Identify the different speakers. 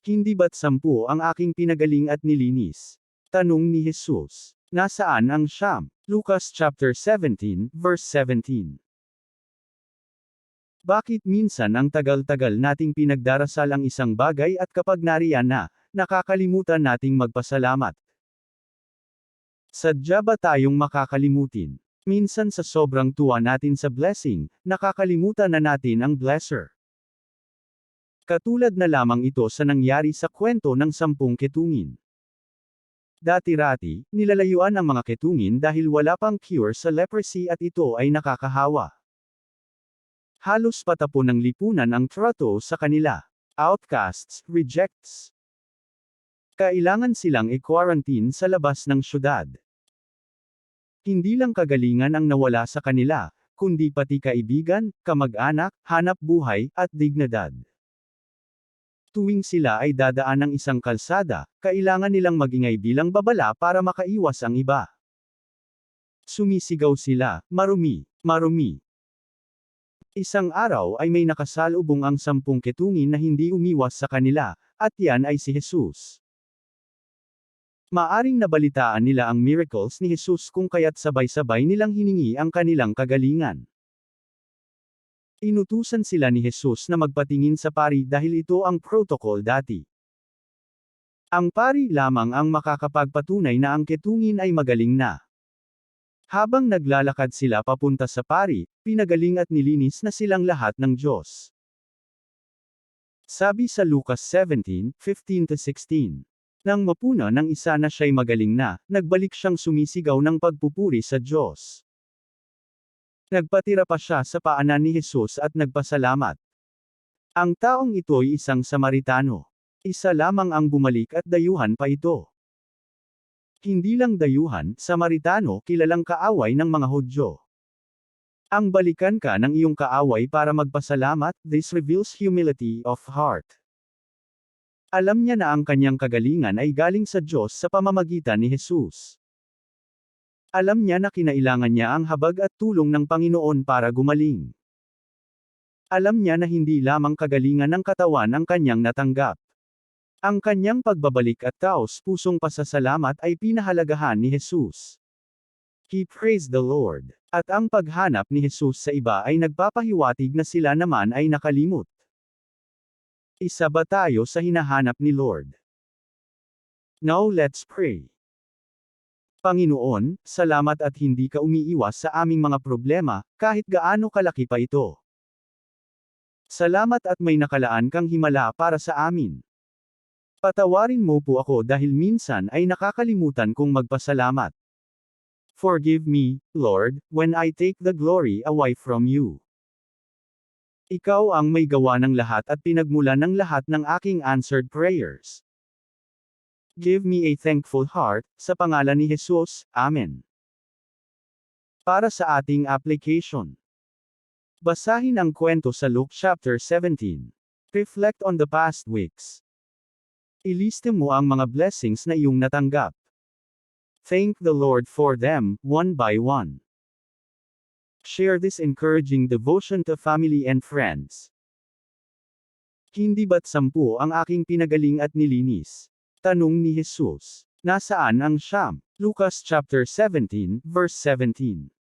Speaker 1: Hindi ba't sampu ang aking pinagaling at nilinis? Tanong ni Jesus. Nasaan ang siyam? Lucas chapter 17, verse 17. Bakit minsan ang tagal-tagal nating pinagdarasal ang isang bagay at kapag nariyan na, nakakalimutan nating magpasalamat? Sadya ba tayong makakalimutin? Minsan sa sobrang tuwa natin sa blessing, nakakalimutan na natin ang blesser. Katulad na lamang ito sa nangyari sa kwento ng sampung ketungin. Dati-rati, nilalayuan ang mga ketungin dahil wala pang cure sa leprosy at ito ay nakakahawa. Halos patapon ng lipunan ang trato sa kanila. Outcasts, rejects. Kailangan silang i-quarantine sa labas ng syudad. Hindi lang kagalingan ang nawala sa kanila, kundi pati kaibigan, kamag-anak, hanap buhay, at dignidad. Tuwing sila ay dadaan ng isang kalsada, kailangan nilang magingay bilang babala para makaiwas ang iba. Sumisigaw sila, marumi, marumi. Isang araw ay may nakasalubong ang sampung ketungin na hindi umiwas sa kanila, at yan ay si Jesus. Maaring nabalitaan nila ang miracles ni Jesus kung kaya't sabay-sabay nilang hiningi ang kanilang kagalingan. Inutusan sila ni Jesus na magpatingin sa pari dahil ito ang protocol dati. Ang pari lamang ang makakapagpatunay na ang ketungin ay magaling na. Habang naglalakad sila papunta sa pari, pinagaling at nilinis na silang lahat ng Diyos. Sabi sa Lucas 17:15-16. Nang mapuna ng isa na siya'y magaling na, nagbalik siyang sumisigaw ng pagpupuri sa Diyos. Nagpatira pa siya sa paanan ni Jesus at nagpasalamat. Ang taong ito'y isang Samaritano. Isa lamang ang bumalik at dayuhan pa ito. Hindi lang dayuhan, Samaritano, kilalang kaaway ng mga Hudyo. Ang balikan ka ng iyong kaaway para magpasalamat, this reveals humility of heart. Alam niya na ang kanyang kagalingan ay galing sa Diyos sa pamamagitan ni Jesus. Alam niya na kinailangan niya ang habag at tulong ng Panginoon para gumaling. Alam niya na hindi lamang kagalingan ng katawan ang kanyang natanggap. Ang kanyang pagbabalik at taos pusong pasasalamat ay pinahalagahan ni Jesus. He praised the Lord. At ang paghanap ni Jesus sa iba ay nagpapahiwatig na sila naman ay nakalimot. Isa ba tayo sa hinahanap ni Lord? Now let's pray. Panginoon, salamat at hindi ka umiiwas sa aming mga problema, kahit gaano kalaki pa ito. Salamat at may nakalaan kang himala para sa amin. Patawarin mo po ako dahil minsan ay nakakalimutan kong magpasalamat. Forgive me, Lord, when I take the glory away from you. Ikaw ang may gawa ng lahat at pinagmulan ng lahat ng aking answered prayers. Give me a thankful heart, sa pangalan ni Jesus, Amen. Para sa ating application. Basahin ang kwento sa Luke chapter 17. Reflect on the past weeks. Iliste mo ang mga blessings na iyong natanggap. Thank the Lord for them, one by one. Share this encouraging devotion to family and friends. Hindi ba't sampu ang aking pinagaling at nilinis? Tanong ni Jesus. Nasaan ang siyam? Lucas chapter 17, verse 17.